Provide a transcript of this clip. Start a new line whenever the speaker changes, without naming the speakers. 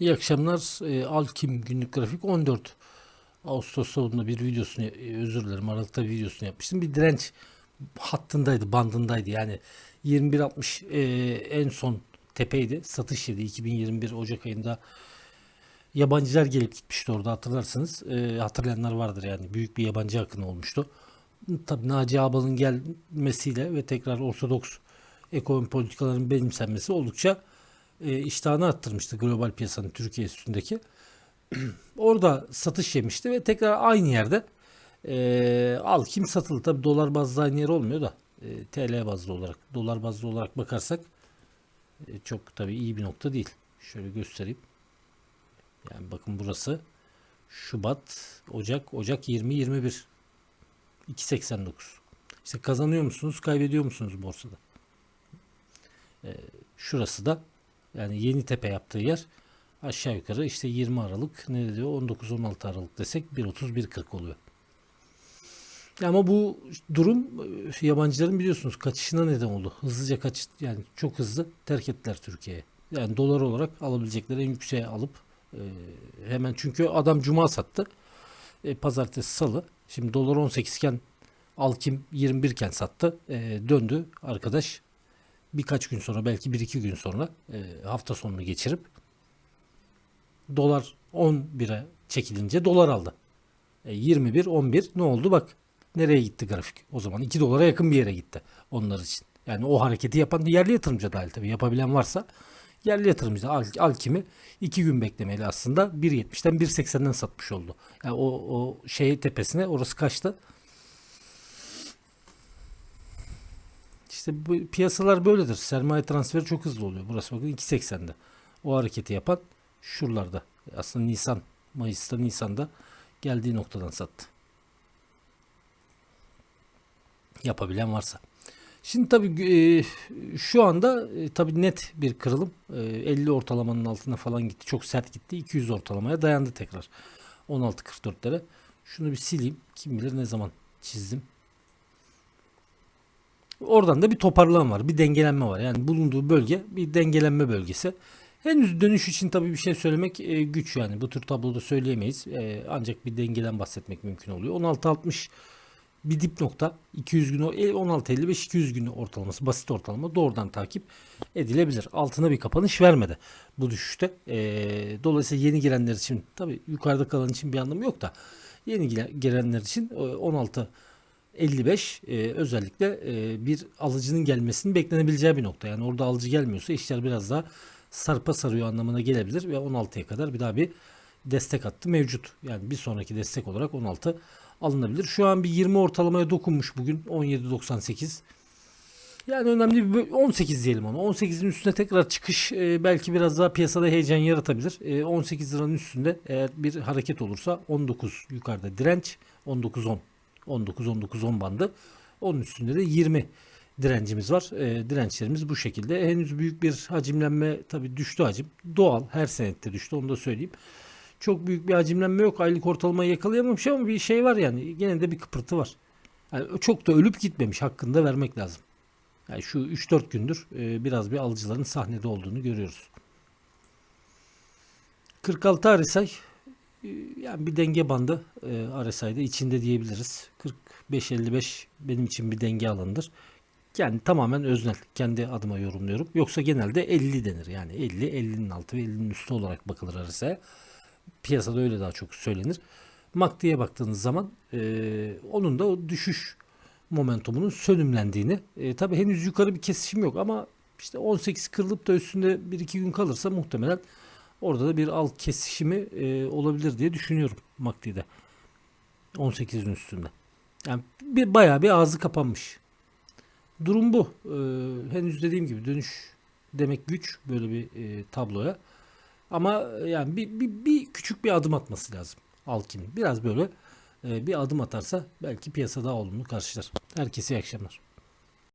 İyi akşamlar. E, Alkim günlük grafik 14 Ağustos sonunda bir videosunu e, özür dilerim Aralık'ta bir videosunu yapmıştım. Bir direnç hattındaydı, bandındaydı. Yani 21.60 e, en son tepeydi. Satış yedi 2021 Ocak ayında yabancılar gelip gitmişti orada hatırlarsınız. E, hatırlayanlar vardır yani. Büyük bir yabancı akını olmuştu. Tabii Naci Ağbal'ın gelmesiyle ve tekrar Ortodoks ekonomi politikalarının benimsenmesi oldukça e, iştahını arttırmıştı global piyasanın Türkiye üstündeki. Orada satış yemişti ve tekrar aynı yerde e, al kim satıldı. Tabi dolar bazlı aynı yer olmuyor da e, TL bazlı olarak dolar bazlı olarak bakarsak e, çok tabi iyi bir nokta değil. Şöyle göstereyim. Yani bakın burası Şubat, Ocak, Ocak 20-21 2.89 İşte kazanıyor musunuz, kaybediyor musunuz borsada? E, şurası da yani yeni tepe yaptığı yer aşağı yukarı işte 20 Aralık ne diyor 19-16 Aralık desek 1.30-1.40 oluyor. Ama bu durum e, yabancıların biliyorsunuz kaçışına neden oldu. Hızlıca kaç yani çok hızlı terk ettiler Türkiye'ye. Yani dolar olarak alabilecekleri en yükseğe alıp e, hemen çünkü adam cuma sattı. E, pazartesi salı. Şimdi dolar 18 iken Alkim 21 iken sattı. E, döndü arkadaş birkaç gün sonra belki bir iki gün sonra e, hafta sonunu geçirip dolar 11'e çekilince dolar aldı. E, 21 11 ne oldu bak nereye gitti grafik? O zaman 2 dolara yakın bir yere gitti onlar için. Yani o hareketi yapan yerli yatırımcı dahil tabii yapabilen varsa yerli yatırımcı al, Alkim'i 2 gün beklemeli aslında 1.70'den 1.80'den satmış oldu. Yani o, o şey tepesine orası kaçtı? İşte bu piyasalar böyledir. Sermaye transferi çok hızlı oluyor. Burası bakın 2.80'de. O hareketi yapan şuralarda. Aslında Nisan, Mayıs'ta, Nisan'da geldiği noktadan sattı. Yapabilen varsa. Şimdi tabii e, şu anda e, tabii net bir kırılım. E, 50 ortalamanın altına falan gitti. Çok sert gitti. 200 ortalamaya dayandı tekrar. 16.44'lere. Şunu bir sileyim. Kim bilir ne zaman çizdim. Oradan da bir toparlama var, bir dengelenme var. Yani bulunduğu bölge bir dengelenme bölgesi. Henüz dönüş için tabii bir şey söylemek e, güç yani. Bu tür tabloda söyleyemeyiz. E, ancak bir dengeden bahsetmek mümkün oluyor. 16.60 bir dip nokta 200 günü 16.55 200 günü ortalaması basit ortalama doğrudan takip edilebilir. Altına bir kapanış vermedi bu düşüşte. E, dolayısıyla yeni girenler için tabii yukarıda kalan için bir anlamı yok da yeni girenler için 16 55 e, özellikle e, bir alıcının gelmesinin beklenebileceği bir nokta. Yani orada alıcı gelmiyorsa işler biraz daha sarpa sarıyor anlamına gelebilir ve 16'ya kadar bir daha bir destek hattı mevcut. Yani bir sonraki destek olarak 16 alınabilir. Şu an bir 20 ortalamaya dokunmuş bugün 17.98. Yani önemli bir 18 diyelim onu. 18'in üstüne tekrar çıkış e, belki biraz daha piyasada heyecan yaratabilir. E, 18 liranın üstünde eğer bir hareket olursa 19 yukarıda direnç 19-10 19-19-10 bandı. Onun üstünde de 20 direncimiz var. E, dirençlerimiz bu şekilde. Henüz büyük bir hacimlenme tabii düştü hacim. Doğal her senette düştü onu da söyleyeyim. Çok büyük bir hacimlenme yok. Aylık ortalamayı yakalayamamış ama bir şey var yani. Gene de bir kıpırtı var. Yani çok da ölüp gitmemiş hakkında vermek lazım. Yani şu 3-4 gündür e, biraz bir alıcıların sahnede olduğunu görüyoruz. 46 RSI ee, yani bir denge bandı e, içinde diyebiliriz. 45-55 benim için bir denge alanıdır. Yani tamamen öznel. Kendi adıma yorumluyorum. Yoksa genelde 50 denir. Yani 50, 50'nin altı ve 50'nin üstü olarak bakılır RSI'ye. Piyasada öyle daha çok söylenir. MACD'ye baktığınız zaman e, onun da o düşüş momentumunun sönümlendiğini e, tabi henüz yukarı bir kesişim yok ama işte 18 kırılıp da üstünde 1-2 gün kalırsa muhtemelen Orada da bir alt kesişimi e, olabilir diye düşünüyorum MACD'de. 18'in üstünde. Yani bir bayağı bir ağzı kapanmış. Durum bu. E, henüz dediğim gibi dönüş demek güç böyle bir e, tabloya. Ama yani bir, bir, bir küçük bir adım atması lazım Alkin'in. Biraz böyle e, bir adım atarsa belki piyasa daha olumlu karşılar. Herkese iyi akşamlar.